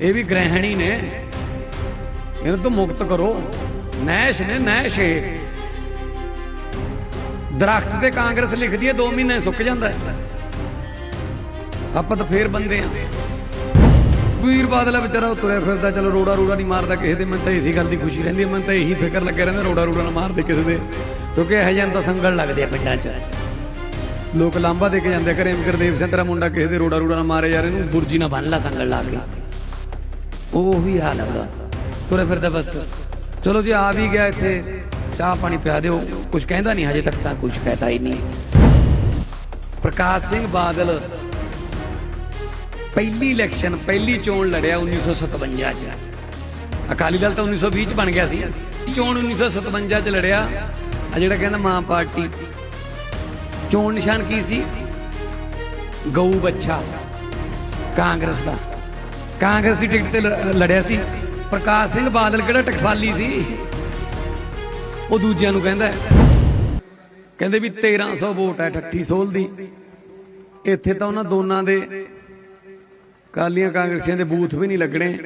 ਇਹ ਵੀ ਗ੍ਰਹਿਣੀ ਨੇ। ਇਹਨਾਂ ਤੋਂ ਮੁਕਤ ਕਰੋ। ਨੈਸ਼ ਨੇ ਨੈਸ਼ ਇਹ। ਦਰਖਤ ਤੇ ਕਾਂਗਰਸ ਲਿਖਦੀ ਹੈ 2 ਮਹੀਨੇ ਸੁੱਕ ਜਾਂਦਾ ਹੈ। ਆਪਾਂ ਤਾਂ ਫੇਰ ਬੰਦੇ ਆ ਵੀਰ ਬਾਦਲ ਵਿਚਾਰਾ ਤੁਰਿਆ ਫਿਰਦਾ, ਚਲੋ ਰੋੜਾ ਰੋੜਾ ਨਹੀਂ ਮਾਰਦਾ ਕਿਸੇ ਦੇ। ਮੈਨੂੰ ਤਾਂ ਇਸੇ ਗੱਲ ਦੀ ਖੁਸ਼ੀ ਰਹਿੰਦੀ ਹੈ, ਮੈਨੂੰ ਤਾਂ ਇਹੀ ਫਿਕਰ ਲੱਗਿਆ ਰਹਿੰਦਾ, ਰੋੜਾ ਰੋੜਾ ਨਾ ਮਾਰਦੇ ਕਿਸੇ ਦੇ। ਕਿਉਂਕਿ ਇਹ ਜਿਹੇ ਨੂੰ ਤਾਂ ਸੰਗਲ ਲੱਗਦੇ ਆ ਪਿੰਡਾਂ 'ਚ। ਲੋਕ ਲਾਂਬਾ ਦੇ ਕੇ ਜਾਂਦੇ ਆ ਘਰੇ। ਗੁਰਦੇਵ ਸਿੰਘ ਤੇਰਾ ਮੁੰਡਾ ਕਿਸੇ ਦੇ ਰੋੜਾ ਰੋੜਾ ਨਾ ਮਾਰੇ ਯਾਰ, ਇਹਨੂੰ ਬੁਰਜੀ ਨਾ ਬੰਨ ਲਾ ਸੰਗਲ ਲਾ ਕੇ। ਉਹੀ ਹਾਲ ਹੈ ਤੁਰੇ ਫਿਰਦਾ ਬਸ। ਚਲੋ ਜੀ, ਆ ਵੀ ਗਿਆ ਇੱਥੇ। ਚਾਹ ਪਾਣੀ ਪਿਆ ਦਿਓ। ਕੁਝ ਕਹਿੰਦਾ ਨਹੀਂ, ਹਜੇ ਤੱਕ ਤਾਂ ਕੁਝ ਕਹਿਤਾ ਹੀ ਨਹੀਂ। ਪ੍ਰਕਾਸ਼ ਸਿੰਘ ਬਾਦਲ ਪਹਿਲੀ ਇਲੈਕਸ਼ਨ ਪਹਿਲੀ ਚੋਣ ਲੜਿਆ 1957 ਚ। ਅਕਾਲੀ ਦਲ ਤਾਂ 1920 ਚ ਬਣ ਗਿਆ ਸੀ। ਚੋਣ 1957 ਚ ਲੜਿਆ। ਆ ਜਿਹੜਾ ਕਹਿੰਦਾ ਮਾਂ ਪਾਰਟੀ। ਚੋਣ ਨਿਸ਼ਾਨ ਕੀ ਸੀ? ਗਊ ਬੱਚਾ ਕਾਂਗਰਸ ਦਾ। ਕਾਂਗਰਸ ਦੀ ਟਿਕਟ ਤੇ ਲ- ਲੜਿਆ ਸੀ। ਪ੍ਰਕਾਸ਼ ਸਿੰਘ ਬਾਦਲ ਕਿਹੜਾ ਟਕਸਾਲੀ ਸੀ? ਉਹ ਦੂਜਿਆਂ ਨੂੰ ਕਹਿੰਦਾ ਹੈ। ਕਹਿੰਦੇ ਵੀ 1300 ਵੋਟ ਹੈ ਠੱਠੀ ਸੋਲ ਦੀ। ਇੱਥੇ ਤਾਂ ਉਹਨਾਂ ਦੋਨਾਂ ਦੇ ਕਾਲੀਆਂ ਕਾਂਗਰਸੀਆਂ ਦੇ ਬੂਥ ਵੀ ਨਹੀਂ ਲੱਗਣੇ।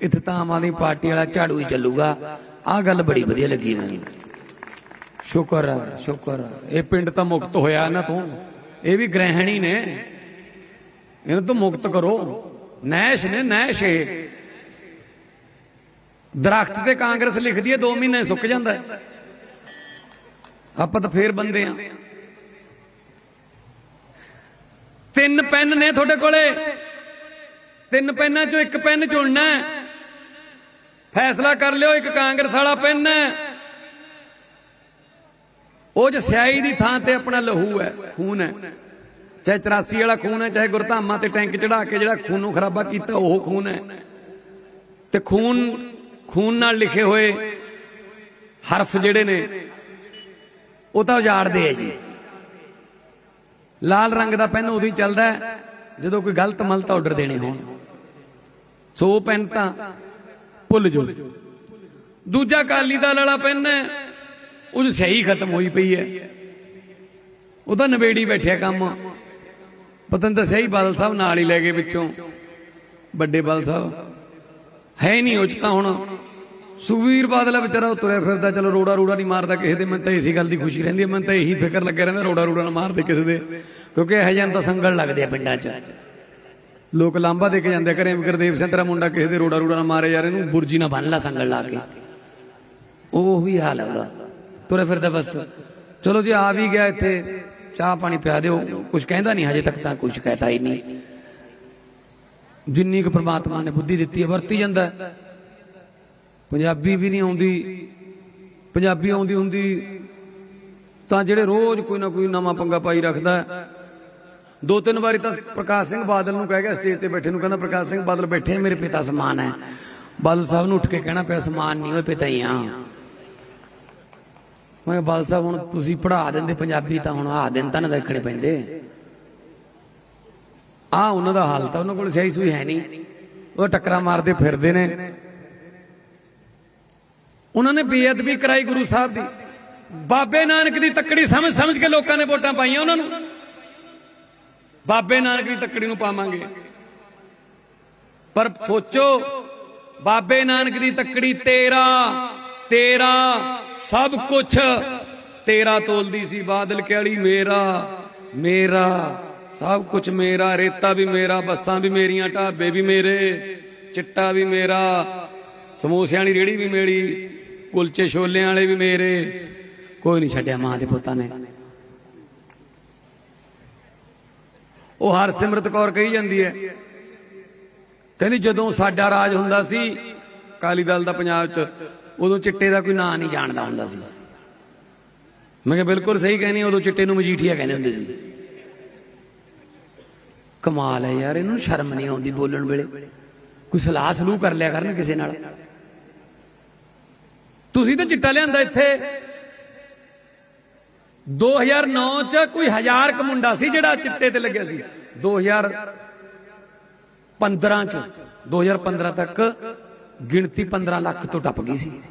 ਇੱਥੇ ਤਾਂ ਆਮ ਆਦਮੀ ਪਾਰਟੀ ਵਾਲਾ ਝਾੜੂ ਹੀ ਚੱਲੂਗਾ। ਆਹ ਗੱਲ ਬੜੀ ਵਧੀਆ ਲੱਗੀ ਮੈਨੂੰ। ਸ਼ੁਕਰ ਆ ਸ਼ੁਕਰ ਆ। ਇਹ ਪਿੰਡ ਤਾਂ ਮੁਕਤ ਹੋਇਆ ਇਹਨਾਂ ਤੋਂ। ਇਹ ਵੀ ਗ੍ਰਹਿਣੀ ਨੇ। ਇਹਨਾਂ ਤੋਂ ਮੁਕਤ ਕਰੋ। ਨੈਸ਼ ਨੇ, ਨੈਸ਼ ਇਹ। ਦਰਖਤ ਤੇ ਕਾਂਗਰਸ ਲਿਖਦੀ ਹੈ 2 ਮਹੀਨੇ ਸੁੱਕ ਜਾਂਦਾ ਹੈ। ਆਪਾਂ ਤਾਂ ਫੇਰ ਬੰਦੇ ਆ ਤਿੰਨ ਪੈਨ ਨੇ ਤੁਹਾਡੇ ਕੋਲੇ। ਤਿੰਨ ਪੈਨਾਂ ਚੋਂ ਇੱਕ ਪੈਨ ਚੁਣਨਾ ਹੈ। ਫੈਸਲਾ ਕਰ ਲਿਓ, ਇੱਕ ਕਾਂਗਰਸ ਵਾਲਾ ਪੈਨ ਹੈ। ਉਹ ਜੋ ਸਿਆਹੀ ਦੀ ਥਾਂ ਤੇ ਆਪਣਾ ਲਹੂ ਹੈ, ਖੂਨ ਹੈ। ਚਾਹੇ 84 ਵਾਲਾ ਖੂਨ ਹੈ, ਚਾਹੇ ਗੁਰਧਾਮਾਂ ਤੇ ਟੈਂਕ ਚੜਾ ਕੇ ਜਿਹੜਾ ਖੂਨ ਨੂੰ ਖਰਾਬਾ ਕੀਤਾ, ਉਹ ਖੂਨ ਹੈ। ਤੇ ਖੂਨ ਖੂਨ ਨਾਲ ਲਿਖੇ ਹੋਏ ਹਰਫ ਜਿਹੜੇ ਨੇ, ਉਹ ਤਾਂ ਉਜਾੜਦੇ ਆ ਜੀ। ਲਾਲ ਰੰਗ ਦਾ ਪੈਨ ਉਦੋਂ ਹੀ ਚੱਲਦਾ ਜਦੋਂ ਕੋਈ ਗਲਤ ਮਲਤ ਆਰਡਰ ਦੇਣੇ ਹੋਣ। ਸੋ ਉਹ ਪੈਨ ਤਾਂ ਭੁੱਲ ਜੋ ਦੂਜਾ ਕਾਲੀ ਦਾ ਵਾਲਾ ਪੈਨ ਹੈ, ਉਹ ਸਹੀ ਖਤਮ ਹੋਈ ਪਈ ਹੈ। ਉਹਦਾ ਨਵੇੜੀ ਬੈਠਿਆ ਕੰਮ। ਪਤਾ ਨਹੀਂ ਹੀ ਸਹੀ ਬਾਦਲ ਸਾਹਿਬ ਨਾਲ ਹੀ ਲੈ ਗਏ ਵਿੱਚੋਂ। ਵੱਡੇ ਬਾਦਲ ਸਾਹਿਬ। ਹੈ ਨਹੀਂ ਉਹ 'ਚ ਤਾਂ ਹੁਣ। ਸੁਖਵੀਰ ਬਾਦਲ ਆ ਵਿਚਾਰਾ, ਉਹ ਤੁਰਿਆ ਫਿਰਦਾ, ਚਲੋ ਰੋੜਾ ਰੋੜਾ ਨਹੀਂ ਮਾਰਦਾ ਕਿਸੇ ਦੇ। ਮੈਨੂੰ ਤਾਂ ਇਸੇ ਗੱਲ ਦੀ ਖੁਸ਼ੀ ਰਹਿੰਦੀ ਹੈ ਮੈਨੂੰ ਤਾਂ ਇਹੀ ਫਿਕਰ ਲੱਗਿਆ ਰਹਿੰਦਾ, ਰੋੜਾ ਰੋੜਾ ਨਾ ਮਾਰਦੇ ਕਿਸੇ ਦੇ। ਕਿਉਂਕਿ ਇਹ ਜਿਹੇ ਤਾਂ ਸੰਗਲ ਲੱਗਦੇ ਆ ਪਿੰਡਾਂ 'ਚ। ਲੋਕ ਲਾਂਬਾ ਦੇ ਕੇ ਜਾਂਦੇ ਆ ਘਰੇ। ਗੁਰਦੇਵ ਸਿੰਘ ਤੇਰਾ ਮੁੰਡਾ ਕਿਸੇ ਦੇ ਰੋੜਾ ਰੋੜਾ ਨਾ ਮਾਰੇ ਯਾਰ, ਇਹਨੂੰ ਬੁਰਜੀ ਨਾ ਬੰਨ ਲਾ ਸੰਗਲ ਲਾ ਕੇ। ਉਹ ਹੀ ਹਾਲ ਹੈ ਉਹਦਾ। ਤੁਰੇ ਫਿਰਦਾ ਬਸ। ਚਲੋ ਜੀ, ਆ ਵੀ ਗਿਆ ਇੱਥੇ। ਚਾਹ ਪਾਣੀ ਪਿਆ ਦਿਓ ਕੁਝ ਕਹਿੰਦਾ ਨਹੀਂ, ਹਜੇ ਤੱਕ ਤਾਂ ਕੁਝ ਕਹਿਤਾ ਹੀ ਨਹੀਂ। ਜਿੰਨੀ ਕੁ ਪ੍ਰਮਾਤਮਾ ਨੇ ਬੁੱਧੀ ਦਿੱਤੀ ਹੈ, ਵਰਤੀ ਜਾਂਦਾ ਪੰਜਾਬੀ ਵੀ ਨਹੀਂ ਆਉਂਦੀ, ਪੰਜਾਬੀ ਆਉਂਦੀ ਹੁੰਦੀ, ਤਾਂ ਜਿਹੜੇ ਰੋਜ਼ ਕੋਈ ਨਾ ਕੋਈ ਨਵਾਂ ਪੰਗਾ ਪਾਈ ਰੱਖਦਾ ਦੋ ਤਿੰਨ ਵਾਰੀ ਤਾਂ ਪ੍ਰਕਾਸ਼ ਸਿੰਘ ਬਾਦਲ ਨੂੰ ਕਹਿ ਗਿਆ, ਸਟੇਜ ਤੇ ਬੈਠੇ ਨੂੰ ਕਹਿੰਦਾ, ਪ੍ਰਕਾਸ਼ ਸਿੰਘ ਬਾਦਲ ਬੈਠੇ ਮੇਰੇ ਪਿਤਾ ਸਮਾਨ ਹੈ। ਬਾਦਲ ਸਾਹਿਬ ਨੂੰ ਉੱਠ ਕੇ ਕਹਿਣਾ ਪਿਆ, ਸਮਾਨ ਨਹੀਂ ਹੋਏ ਪਿਤਾ ਹੀ ਆ ਮੈਂ ਕਿਹਾ, ਸਾਹਿਬ ਹੁਣ ਤੁਸੀਂ ਪੜ੍ਹਾ ਦਿੰਦੇ ਪੰਜਾਬੀ ਤਾਂ ਹੁਣ ਆ ਦਿਨ ਤਾਂ ਨਾ ਦੇਖਣੇ ਪੈਂਦੇ। ਆ ਉਹਨਾਂ ਦਾ ਹਾਲ ਤਾਂ ਉਹਨਾਂ ਕੋਲ ਸਹੀ ਸੂਈ ਹੈ ਨਹੀਂ। ਉਹ ਟੱਕਰਾਂ ਮਾਰਦੇ ਫਿਰਦੇ ਨੇ। ਉਹਨਾਂ ਨੇ ਬੇਅਦਬੀ ਕਰਾਈ ਗੁਰੂ ਸਾਹਿਬ ਦੀ। ਬਾਬੇ ਨਾਨਕ ਦੀ ਤੱਕੜੀ ਸਮਝ ਸਮਝ ਕੇ ਲੋਕਾਂ ਨੇ ਵੋਟਾਂ ਪਾਈਆਂ ਉਹਨਾਂ ਨੂੰ। ਬਾਬੇ ਨਾਨਕ ਦੀ ਤੱਕੜੀ ਨੂੰ ਪਾਵਾਂਗੇ। ਪਰ ਸੋਚੋ ਬਾਬੇ ਨਾਨਕ ਦੀ ਤੱਕੜੀ ਤੇਰਾ। ਤੇਰਾ ਸਭ ਕੁਝ ਤੇਰਾ ਤੋਲਦੀ ਸੀ ਬਾਦਲ ਕਿਹੜੀ ਮੇਰਾ। ਮੇਰਾ ਸਭ ਕੁਝ ਮੇਰਾ। ਰੇਤਾ ਵੀ ਮੇਰਾ, ਬੱਸਾਂ ਵੀ ਮੇਰੀਆਂ, ਢਾਬੇ ਵੀ ਮੇਰੇ, ਚਿੱਟਾ ਵੀ ਮੇਰਾ, ਸਮੋਸਿਆਂ ਵਾਲੀ ਰੇੜੀ ਵੀ ਮੇਰੀ, ਕੁਲਚੇ ਛੋਲਿਆਂ ਵਾਲੇ ਵੀ ਮੇਰੇ। ਕੋਈ ਨਹੀਂ ਛੱਡਿਆ ਮਾਂ ਦੇ ਪੁੱਤਾਂ ਨੇ। ਉਹ ਹਰਸਿਮਰਤ ਕੌਰ ਕਹੀ ਜਾਂਦੀ ਹੈ। ਕਹਿੰਦੀ ਜਦੋਂ ਸਾਡਾ ਰਾਜ ਹੁੰਦਾ ਸੀ ਕਾਲੀ ਦਲ ਦਾ ਪੰਜਾਬ 'ਚ ਉਦੋਂ ਚਿੱਟੇ ਦਾ ਕੋਈ ਨਾਂ ਨਹੀਂ ਜਾਣਦਾ ਹੁੰਦਾ ਸੀ। ਮੈਂ ਕਿਹਾ, ਬਿਲਕੁਲ ਸਹੀ ਕਹਿੰਦੀ, ਉਦੋਂ ਚਿੱਟੇ ਨੂੰ ਮਜੀਠੀਆ ਕਹਿੰਦੇ ਹੁੰਦੇ ਸੀ। ਕਮਾਲ ਹੈ ਯਾਰ, ਇਹਨੂੰ ਸ਼ਰਮ ਨਹੀਂ ਆਉਂਦੀ ਬੋਲਣ ਵੇਲੇ। ਕੋਈ ਸਲਾਹ ਸਲੂ ਕਰ ਲਿਆ ਕਰਨ ਕਿਸੇ ਨਾਲ। ਤੁਸੀਂ ਤਾਂ ਚਿੱਟਾ ਲਿਆਂਦਾ ਇੱਥੇ। 2009 ਚ ਕੋਈ ਹਜ਼ਾਰ ਕ ਮੁੰਡਾ ਸੀ ਜਿਹੜਾ ਚਿੱਟੇ ਤੇ ਲੱਗਿਆ ਸੀ। 2015 ਚ 2015 ਤੱਕ ਗਿਣਤੀ 15 ਲੱਖ ਤੋਂ ਟੱਪ ਗਈ ਸੀ।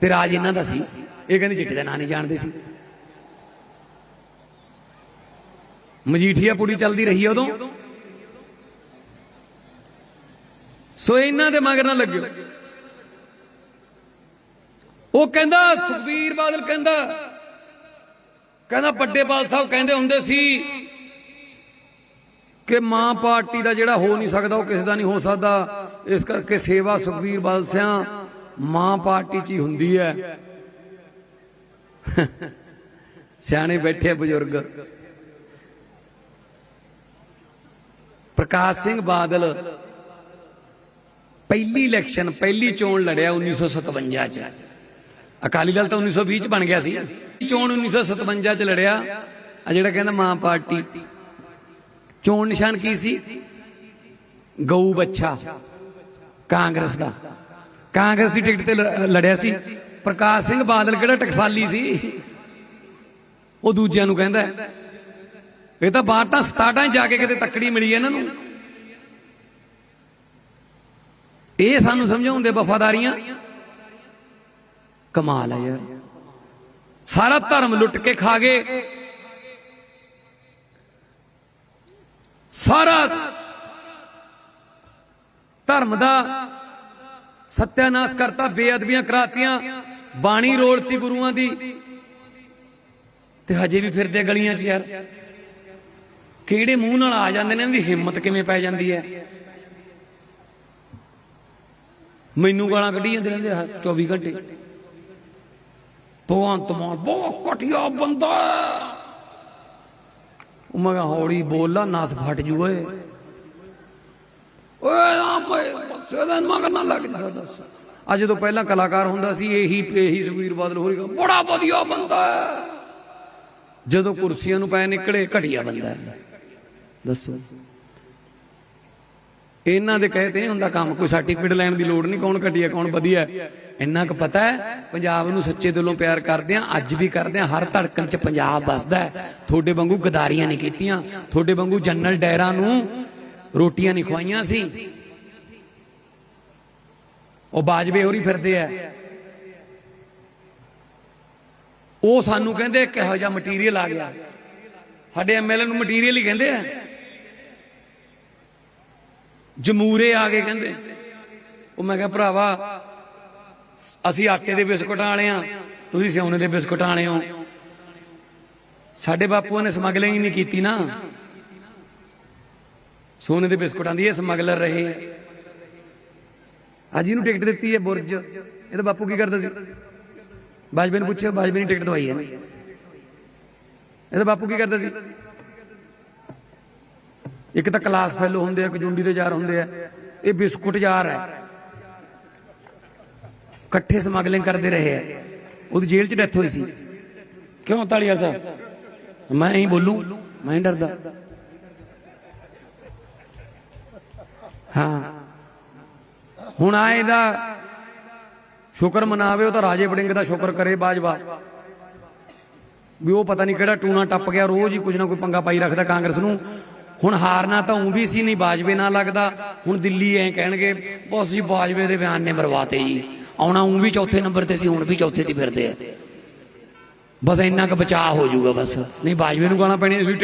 ਤੇ ਰਾਜ ਇਹਨਾਂ ਦਾ ਸੀ। ਇਹ ਕਹਿੰਦੇ ਚਿੱਟੇ ਦਾ ਨਾਂ ਨਹੀਂ ਜਾਣਦੇ ਸੀ। ਮਜੀਠੀਆ ਪੁੜੀ ਚੱਲਦੀ ਰਹੀ ਉਦੋਂ। ਸੋ ਇਹਨਾਂ ਦੇ ਮਗਰ ਨਾ ਲੱਗਿਓ। ਉਹ ਕਹਿੰਦਾ, ਸੁਖਬੀਰ ਬਾਦਲ ਕਹਿੰਦਾ ਕਹਿੰਦਾ ਵੱਡੇ ਬਾਲ ਸਾਹਿਬ ਕਹਿੰਦੇ ਹੁੰਦੇ ਸੀ ਕਿ ਮਾਂ ਪਾਰਟੀ ਦਾ ਜਿਹੜਾ ਹੋ ਨਹੀਂ ਸਕਦਾ, ਉਹ ਕਿਸੇ ਦਾ ਨਹੀਂ ਹੋ ਸਕਦਾ। ਇਸ ਕਰਕੇ ਸੇਵਾ ਸੁਖਬੀਰ ਬਲਸਿਆਂ ਮਾਂ ਪਾਰਟੀ 'ਚ ਹੀ ਹੁੰਦੀ ਹੈ। ਸਿਆਣੇ ਬੈਠੇ ਬਜ਼ੁਰਗ। ਪ੍ਰਕਾਸ਼ ਸਿੰਘ ਬਾਦਲ ਪਹਿਲੀ ਇਲੈਕਸ਼ਨ, ਪਹਿਲੀ ਚੋਣ ਲੜਿਆ 1957 ਚ। ਅਕਾਲੀ ਦਲ ਤਾਂ 1920 ਚ ਬਣ ਗਿਆ ਸੀ। ਚੋਣ 1957 ਚ ਲੜਿਆ। ਆ ਜਿਹੜਾ ਕਹਿੰਦਾ ਮਾਂ ਪਾਰਟੀ। ਚੋਣ ਨਿਸ਼ਾਨ ਕੀ ਸੀ? ਗਊ ਬੱਚਾ ਕਾਂਗਰਸ ਦਾ। ਕਾਂਗਰਸ ਦੀ ਟਿਕਟ ਤੇ ਲੜਿਆ ਸੀ। ਪ੍ਰਕਾਸ਼ ਸਿੰਘ ਬਾਦਲ ਕਿਹੜਾ ਟਕਸਾਲੀ ਸੀ? ਉਹ ਦੂਜਿਆਂ ਨੂੰ ਕਹਿੰਦਾ ਇਹ ਤਾਂ ਬਾਟਾਂ 67 ਜਾ ਕੇ ਕਿਤੇ ਤੱਕੜੀ ਮਿਲੀ ਹੈ ਇਹਨਾਂ ਨੂੰ। ਇਹ ਸਾਨੂੰ ਸਮਝਾਉਂਦੇ ਵਫਾਦਾਰੀਆਂ। ਕਮਾਲ ਹੈ ਯਾਰ। ਸਾਰਾ ਧਰਮ ਲੁੱਟ ਕੇ ਖਾ ਗਏ। ਸਾਰਾ ਧਰਮ ਦਾ ਸਤਿਆਨਾਸ਼ ਕਰਤਾ, ਬੇਅਦਬੀਆਂ ਕਰਾਤੀਆਂ, ਬਾਣੀ ਰੋਲਤੀ ਗੁਰੂਆਂ ਦੀ। ਤੇ ਹਜੇ ਵੀ ਫਿਰਦੇ ਗਲੀਆਂ 'ਚ ਯਾਰ। ਕਿਹੜੇ ਮੂੰਹ ਨਾਲ ਆ ਜਾਂਦੇ ਨੇ ਇਹਨਾਂ ਦੀ ਹਿੰਮਤ ਕਿਵੇਂ ਪੈ ਜਾਂਦੀ ਹੈ? ਮੈਨੂੰ ਗਾਲਾਂ ਕੱਢੀ ਜਾਂਦੇ ਰਹਿੰਦੇ ਆ 24 ਘੰਟੇ। ਭਗਵੰਤ ਮਾਨ, ਬਹੁਤ ਘਟਿਆ ਬੰਦਾ। ਉਹ ਮੈਂ ਕਿਹਾ ਹੌਲੀ ਬੋਲ ਲਾ ਫਟ ਜੂ ਓਏ। ਓਏ ਆ ਮੈਂ ਬਸ ਮਗਰ ਨਾ ਲੱਗ ਜਾ ਦੱਸ। ਅੱਜ ਜਦੋਂ ਪਹਿਲਾਂ ਕਲਾਕਾਰ ਹੁੰਦਾ ਸੀ, ਇਹੀ ਇਹੀ ਸੁਖਬੀਰ ਬਾਦਲ ਹੋਰੀ ਬੜਾ ਵਧੀਆ ਬੰਦਾ ਹੈ। ਜਦੋਂ ਕੁਰਸੀਆਂ ਨੂੰ ਪੈ ਨਿਕਲੇ, ਘਟਿਆ ਬੰਦਾ ਹੈ। ਦੱਸੋ। ਇਹਨਾਂ ਦੇ ਕਹੇ ਤੇ ਹੁੰਦਾ ਕੰਮ, ਕੋਈ ਸਰਟੀਫਿਕੇਟ ਲੈਣ ਦੀ ਲੋੜ ਨਹੀਂ, ਕੌਣ ਘਟਿਆ, ਕੌਣ ਵਧੀਆ। ਇੰਨਾ ਕੁ ਪਤਾ ਹੈ, ਪੰਜਾਬ ਨੂੰ ਸੱਚੇ ਦਿਲੋਂ ਪਿਆਰ ਕਰਦੇ ਆ ਅੱਜ ਵੀ ਕਰਦੇ ਆ ਹਰ ਧੜਕਣ 'ਚ ਪੰਜਾਬ ਵੱਸਦਾ ਤੁਹਾਡੇ ਵਾਂਗੂ ਗਦਾਰੀਆਂ ਨਹੀਂ ਕੀਤੀਆਂ, ਤੁਹਾਡੇ ਵਾਂਗੂ ਜਨਰਲ ਡੈਰਾ ਨੂੰ ਰੋਟੀਆਂ ਨਹੀਂ ਖਵਾਈਆਂ ਸੀ। ਉਹ ਬਾਜਵੇ ਹੋਰੀ ਫਿਰਦੇ ਆ। ਉਹ ਸਾਨੂੰ ਕਹਿੰਦੇ, ਕਿਹੋ ਜਿਹਾ ਮਟੀਰੀਅਲ ਆ ਗਿਆ। ਸਾਡੇ ਐਮਐਲਏ ਨੂੰ ਮਟੀਰੀਅਲ ਹੀ ਕਹਿੰਦੇ ਆ। ਜਮੂਰੇ ਆ ਗਏ ਕਹਿੰਦੇ। ਉਹ ਮੈਂ ਕਿਹਾ, ਭਰਾਵਾ, ਅਸੀਂ ਆਟੇ ਦੇ ਬਿਸਕੁਟਾਂ ਵਾਲੇ ਆ, ਤੁਸੀਂ ਸਿਉਨੇ ਦੇ ਬਿਸਕੁਟਾਂ ਵਾਲੇ ਹੋ। ਸਾਡੇ ਬਾਪੂਆਂ ਨੇ ਸਮਗਲਿੰਗ ਹੀ ਨਹੀਂ ਕੀਤੀ ਨਾ। ਸੋਨੇ ਦੇ ਬਿਸਕੁਟਾਂ ਦੀ ਇਹ ਸਮਗਲਰ ਰਹੇ। ਆ ਅੱਜ ਇਹਨੂੰ ਟਿਕਟ ਦਿੱਤੀ ਹੈ ਬੁਰਜ। ਇਹਦਾ ਬਾਪੂ ਕੀ ਕਰਦਾ ਸੀ? ਬਾਜਵੇ ਨੂੰ ਪੁੱਛਿਆ, ਬਾਜਵੇ ਨੇ ਟਿਕਟ ਦਵਾਈ ਹੈ ਇਹਦਾ ਬਾਪੂ ਕੀ ਕਰਦਾ ਸੀ? ਇੱਕ ਤਾਂ ਕਲਾਸ ਫੈਲੋ ਹੁੰਦੇ ਆ, ਇੱਕ ਜੁੰਡੀ ਦੇ ਯਾਰ ਹੁੰਦੇ ਆ। ਇਹ ਬਿਸਕੁਟ ਯਾਰ ਹੈ। ਇਕੱਠੇ ਸਮਗਲਿੰਗ ਕਰਦੇ ਰਹੇ ਆ। ਉਹਦੀ ਜੇਲ੍ਹ 'ਚ ਡੈਥ ਹੋਈ ਸੀ। ਕਿਉਂ ਤਾਲੀਆ ਸਾਹਿਬ? ਮੈਂ ਹੀ ਬੋਲੂ, ਮੈਂ ਡਰਦਾ। ਹਾਂ। ਹੁਣ ਆਏ ਦਾ ਸ਼ੁਕਰ ਮਨਾਵੇ, ਉਹ ਤਾਂ ਰਾਜੇ ਵੜਿੰਗ ਦਾ ਸ਼ੁਕਰ ਕਰੇ ਬਾਜਵਾ। ਵੀ ਉਹ ਪਤਾ ਨਹੀਂ ਕਿਹੜਾ ਟੂਣਾ ਟੱਪ ਗਿਆ, ਰੋਜ਼ ਹੀ ਕੁਝ ਨਾ ਕੋਈ ਪੰਗਾ ਪਾਈ ਰੱਖਦਾ ਕਾਂਗਰਸ ਨੂੰ। ਹੁਣ ਹਾਰਨਾ ਤਾਂ ਉਂ ਵੀ ਸੀ, ਨਹੀਂ ਬਾਜਵੇ ਨਾਲ ਲੱਗਦਾ। ਹੁਣ ਦਿੱਲੀ ਐ ਕਹਿਣਗੇ, ਬਸ ਜੀ, ਬਾਜਵੇ ਦੇ ਬਿਆਨ ਨੇ ਮਰਵਾਤੇ ਜੀ। ਆਉਣਾ ਉਂ ਵੀ ਚੌਥੇ ਨੰਬਰ ਤੇ ਸੀ, ਹੁਣ ਵੀ ਚੌਥੇ ਤੇ ਫਿਰਦੇ ਆ। ਬਸ ਇੰਨਾ ਕੁ ਬਚਾਅ ਹੋ ਜਾਊਗਾ ਬਸ। ਨਹੀਂ, ਬਾਜਵੇ ਨੂੰ ਗਾਣਾ ਪੈਣੀ